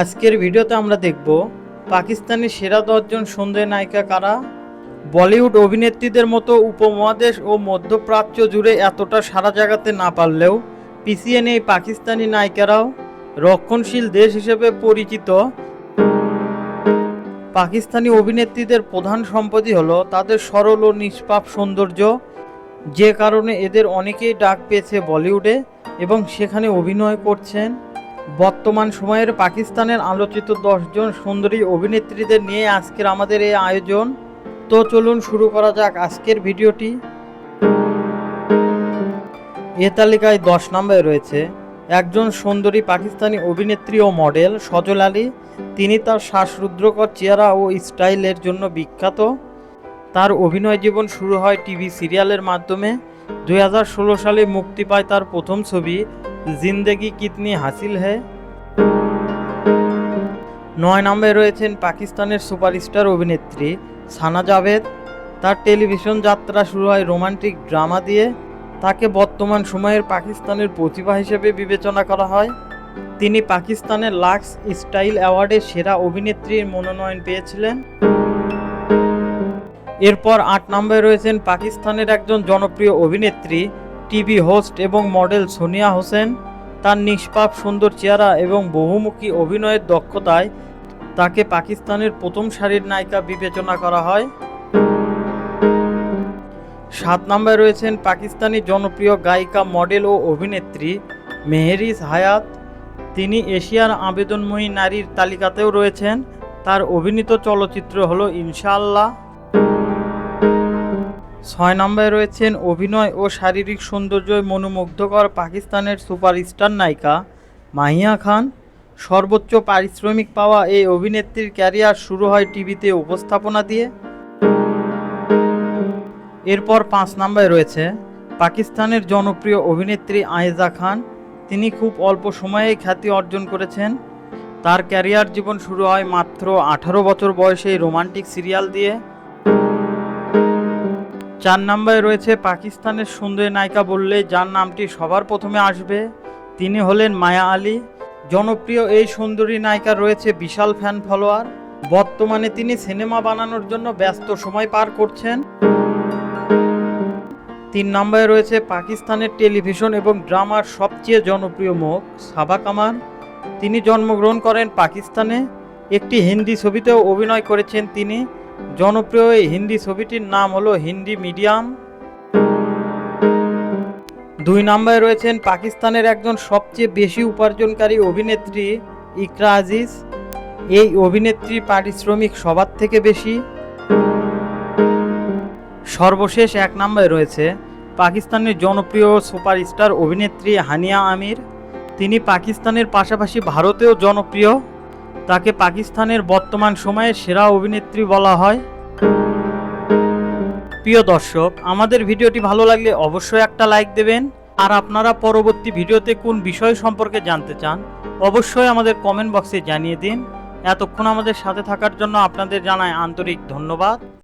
আজকের ভিডিওতে আমরা দেখব পাকিস্তানি সেরা দশজন সুন্দরী নায়িকা কারা? বলিউড অভিনেত্রীদের মতো উপমহাদেশ ও মধ্যপ্রাচ্য জুড়ে এতটা সারা জায়গাতে না পারলেও পিছিয়ে নেই পাকিস্তানি নায়িকারাও। রক্ষণশীল দেশ হিসেবে পরিচিত। পাকিস্তানি অভিনেত্রীদের প্রধান সম্পত্তি হলো তাদের সরল ও নিষ্পাপ সৌন্দর্য, যে কারণে এদের অনেকেই ডাক পেয়েছে বলিউডে এবং সেখানে অভিনয় করছেন। বর্তমান সময়ের পাকিস্তানের আলোচিত দশজন সুন্দরী অভিনেত্রীদের নিয়ে আজকের আমাদের এই আয়োজন। তো চলুন শুরু করা যাক আজকের ভিডিওটি। এ তালিকায় দশ নম্বরে রয়েছে একজন সুন্দরী পাকিস্তানি অভিনেত্রী ও মডেল সজল আলী। তিনি তার শ্বাসরুদ্রকর চেহারা ও স্টাইলের জন্য বিখ্যাত। তার অভিনয় জীবন শুরু হয় টিভি সিরিয়ালের মাধ্যমে। দুই হাজার ষোলো সালে মুক্তি পায় তার প্রথম ছবি জিন্দেগি কিতনি হাসিল হ্যায়? নয় নম্বরে রয়েছেন পাকিস্তানের সুপারস্টার অভিনেত্রী সানা জাভেদ। তার টেলিভিশন যাত্রা শুরু হয় রোমান্টিক ড্রামা দিয়ে। তাকে বর্তমান সময়ের পাকিস্তানের প্রতিভা হিসেবে বিবেচনা করা হয়। তিনি পাকিস্তানের লাক্স স্টাইল অ্যাওয়ার্ডে সেরা অভিনেত্রীর মনোনয়ন পেয়েছিলেন। এরপর আট নম্বরে রয়েছেন পাকিস্তানের একজন জনপ্রিয় অভিনেত্রী টিভি হোস্ট এবং মডেল সোনিয়া হোসেন, তার নিষ্পাপ সুন্দর চেহারা এবং বহুমুখী অভিনয়ের দক্ষতায় তাকে পাকিস্তানের প্রথম সারির নায়িকা বিবেচনা করা হয়। সাত নম্বরে রয়েছেন পাকিস্তানি জনপ্রিয় গায়িকা, মডেল ও অভিনেত্রী মেহেরিস হায়াত। তিনি এশিয়ার আবেদনময়ী নারীর তালিকাতেও রয়েছেন। তার অভিনীত চলচ্চিত্র হলো ইনশাআল্লাহ। ছয় নম্বরে রয়েছেন অভিনয় ও শারীরিক সৌন্দর্যয় মনোমুগ্ধকর পাকিস্তানের সুপারস্টার নায়িকা মাহিয়া খান। সর্বোচ্চ পারিশ্রমিক পাওয়া এই অভিনেত্রীর ক্যারিয়ার শুরু হয় টিভিতে উপস্থাপনা দিয়ে। এরপর পাঁচ নম্বরে রয়েছে পাকিস্তানের জনপ্রিয় অভিনেত্রী আয়েজা খান। তিনি খুব অল্প সময়ে খ্যাতি অর্জন করেছেন। তার ক্যারিয়ার জীবন শুরু হয় মাত্র আঠারো বছর বয়সে রোমান্টিক সিরিয়াল দিয়ে। চার নম্বরে রয়েছে পাকিস্তানের সুন্দরী নায়িকা বললে যার নামটি সবার প্রথমে আসবে, তিনি হলেন মায়া আলী। জনপ্রিয় এই সুন্দরী নায়িকার রয়েছে বিশাল ফ্যান ফলোয়ার বর্তমানে তিনি সিনেমা বানানোর জন্য ব্যস্ত সময় পার করছেন। তিন নম্বরে রয়েছে পাকিস্তানের টেলিভিশন এবং ড্রামার সবচেয়ে জনপ্রিয় মুখ, সাবা কামার তিনি জন্মগ্রহণ করেন পাকিস্তানে। একটি হিন্দি ছবিতেও অভিনয় করেছেন তিনি। জনপ্রিয় এই হিন্দি ছবিটির নাম হলো হিন্দি মিডিয়াম। দুই নম্বরে রয়েছেন পাকিস্তানের একজন সবচেয়ে বেশি উপার্জনকারী অভিনেত্রী ইকরা আজিজ। এই অভিনেত্রী পারিশ্রমিক সবার থেকে বেশি। সর্বশেষ এক নম্বরে রয়েছে পাকিস্তানের জনপ্রিয় সুপারস্টার অভিনেত্রী হানিয়া আমির। তিনি পাকিস্তানের পাশাপাশি ভারতেও জনপ্রিয়। তাকে পাকিস্তানের বর্তমান সময়ে সেরা অভিনেত্রী বলা হয়। প্রিয় দর্শক, আমাদের ভিডিওটি ভালো লাগলে অবশ্যই একটা লাইক দেবেন। আর আপনারা পরবর্তী ভিডিওতে কোন বিষয় সম্পর্কে জানতে চান, অবশ্যই আমাদের কমেন্ট বক্সে জানিয়ে দিন। এতক্ষণ আমাদের সাথে থাকার জন্য আপনাদের জানায় আন্তরিক ধন্যবাদ।